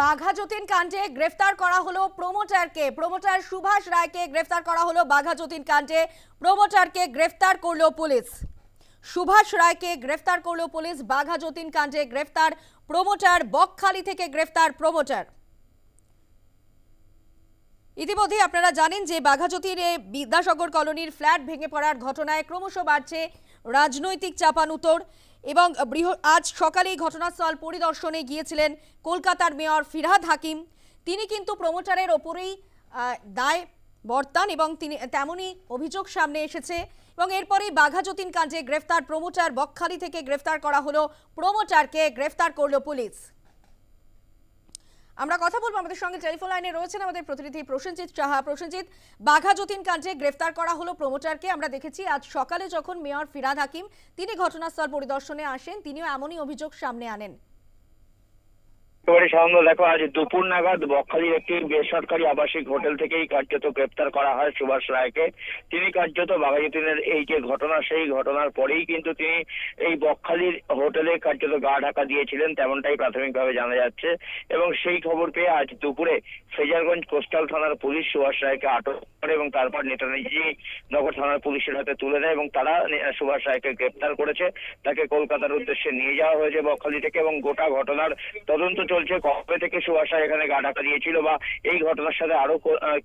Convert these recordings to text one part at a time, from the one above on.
বাঘা যতীন কাণ্ডে গ্রেফতার করা হলো প্রমোটারকে। প্রমোটার সুভাষ রায়কে গ্রেফতার করা হলো বাঘা যতীন কাণ্ডে। প্রমোটারকে গ্রেফতার করল পুলিশ। সুভাষ রায়কে গ্রেফতার করল পুলিশ। বাঘা যতীন কাণ্ডে গ্রেফতার প্রমোটার। বকখালি থেকে গ্রেফতার প্রমোটার। ইতিমধ্যে আপনারা জানেন যে বাঘাযতীর বিদ্যাসাগর কলোনির ফ্ল্যাট ভেঙে পড়ার ঘটনায় ক্রমশ বাড়ছে রাজনৈতিক চাপানুতর এবং আজ সকালেই ঘটনাস্থল পরিদর্শনে গিয়েছিলেন কলকাতার মেয়র ফিরহাদ হাকিম। তিনি কিন্তু প্রমোটারের ওপরেই দায় বর্তান এবং তিনি, তেমনই অভিযোগ সামনে এসেছে এবং এরপরেই বাঘাযতীন কাণ্ডে গ্রেফতার প্রমোটার বকখালি থেকে গ্রেফতার করা হলো। প্রমোটারকে গ্রেফতার করল পুলিশ। আমরা কথা বলব আমাদের সঙ্গে টেলিফোন লাইনে রয়েছেন আমাদের প্রতিনিধি প্রসেনজিৎ সাহা। প্রসেনজিৎ, বাঘা যতীন কাণ্ডে গ্রেফতার করা হলো প্রমোটারকে। আমরা দেখেছি, আজ সকালে যখন মেয়র ফিরাদ হাকিম তিনি ঘটনাস্থল পরিদর্শনে আসেন, তিনিও এমনই অভিযোগ সামনে আনেন। একেবারে সামনে দেখো, আজ দুপুর নাগাদ বকখালির একটি বেসরকারি আবাসিক হোটেল থেকেই কার্যত গ্রেপ্তার করা হয় সুভাষ রায়কে। তিনি কার্যত বাঘাযতীনের এই যে ঘটনা, সেই ঘটনার পরেই কিন্তু তিনি এই বকখালির হোটেলে কার্যত গা ঢাকা দিয়েছিলেন, তেমনটাই প্রাথমিকভাবে জানা যাচ্ছে। এবং সেই খবর পেয়ে আজ দুপুরে ফেজারগঞ্জ কোস্টাল থানার পুলিশ সুভাষ রায়কে আটক করে এবং তারপর নেতাজি নগর থানার পুলিশের হাতে তুলে দেয় এবং তারা সুভাষ রায়কে গ্রেপ্তার করেছে। তাকে কলকাতার উদ্দেশ্যে নিয়ে যাওয়া হয়েছে বকখালি থেকে এবং গোটা ঘটনার তদন্ত চলছে, কবে থেকে সুভাষ এখানে গা ঢাকা দিয়েছিল বা এই ঘটনার সাথে আরও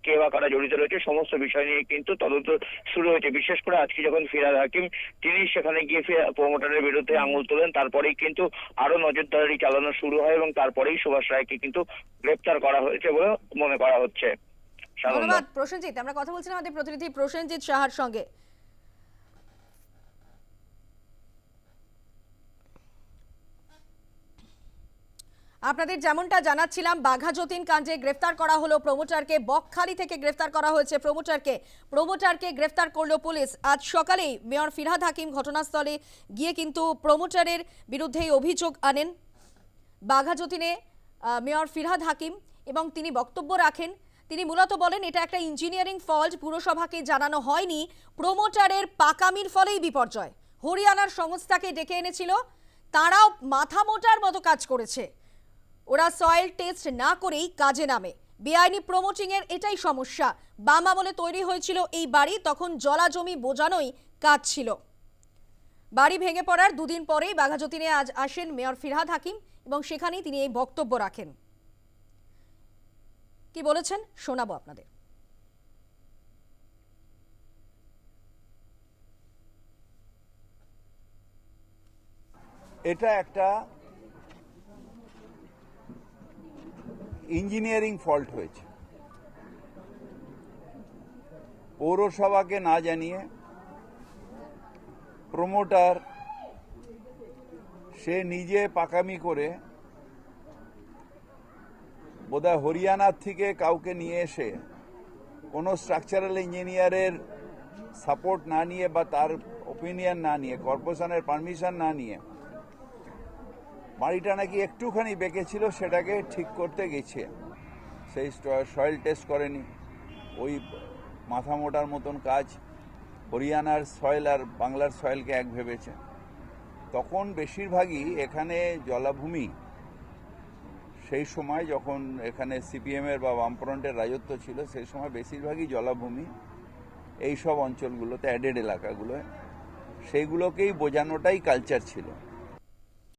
কে বা কারা জড়িত রয়েছে, সমস্ত বিষয় নিয়ে কিন্তু তদন্ত শুরু হয়েছে। বিশেষ করে আজকে যখন ফিরাদ হাকিম, তিনি সেখানে গিয়ে প্রমোটারের বিরুদ্ধে আঙুল তোলেন, তারপরেই কিন্তু আরও নজরদারি চালানো শুরু হয় এবং তারপরেই সুভাষ রায়কে কিন্তু গ্রেপ্তার করা হয়েছে বলে মনে করা হচ্ছে। ধন্যবাদ, প্রসেনজিৎ। আমরা কথা বলছিলাম আমাদের প্রতিনিধি প্রসেনজিৎ সাহার সঙ্গে। আপনাদের যেমনটা জানাচ্ছিলাম, বাঘা যতীন কাণ্ডে গ্রেফতার করা হলো প্রমোটারকে, বকখালি থেকে গ্রেফতার করা হয়েছে প্রমোটারকে। প্রমোটারকে গ্রেফতার করল পুলিশ। আজ সকালেই মেয়র ফিরহাদ হাকিম ঘটনাস্থলে গিয়ে কিন্তু প্রমোটারের বিরুদ্ধে এই অভিযোগ আনেন বাঘা যতীনে মেয়র ফিরহাদ হাকিম এবং তিনি বক্তব্য রাখেন। তিনি মূলত বলেন, এটা একটা ইঞ্জিনিয়ারিং ফল্ট পুরসভাকে জানানো হয়নি। প্রমোটারের পাকামির ফলেই বিপর্যয়। হরিয়ানার সংস্থাকে ডেকে এনেছিল। তারাও মাথা মোটার মতো কাজ করেছে। ওরা সয়েল টেস্ট না করেই কাজে নামে। বেআইনি প্রমোটিং এর এটাই সমস্যা। বাম আমলে তৈরি হয়েছিল এই বাড়ি, তখন জলা জমি বোঝানোই কাজ ছিল। বাড়ি ভেঙে পড়ার দুদিন পরেই বাঘাযতীনে আজ আসেন মেয়র ফিরহাদ হাকিম এবং সেখানেই তিনি এই বক্তব্য রাখেন। কি বলেছেন? শোনাবো আপনাদের। এটা একটা ইঞ্জিনিয়ারিং ফল্ট হয়েছে। পৌরসভাকে না জানিয়ে প্রমোটার সে নিজে পাকামি করে বোধহয় হরিয়ানার থেকে কাউকে নিয়ে এসে কোনো স্ট্রাকচারাল ইঞ্জিনিয়ারের সাপোর্ট না নিয়ে বা তার ওপিনিয়ন না নিয়ে কর্পোরেশনের পারমিশন না নিয়ে বাড়িটা নাকি একটুখানি বেঁকে ছিল, সেটাকে ঠিক করতে গেছে। সেই সয়েল টেস্ট করেনি। ওই মাথা মোটার মতন কাজ হরিয়ানার সয়েল আর বাংলার সয়েলকে এক ভেবেছে। তখন বেশিরভাগই এখানে জলাভূমি। সেই সময় যখন এখানে সিপিএমের বা বামফ্রন্টের রাজত্ব ছিল, সেই সময় বেশিরভাগই জলাভূমি এই সব অঞ্চলগুলোতে অ্যাডেড এলাকাগুলোয়। সেইগুলোকেই বোঝানোটাই কালচার ছিল।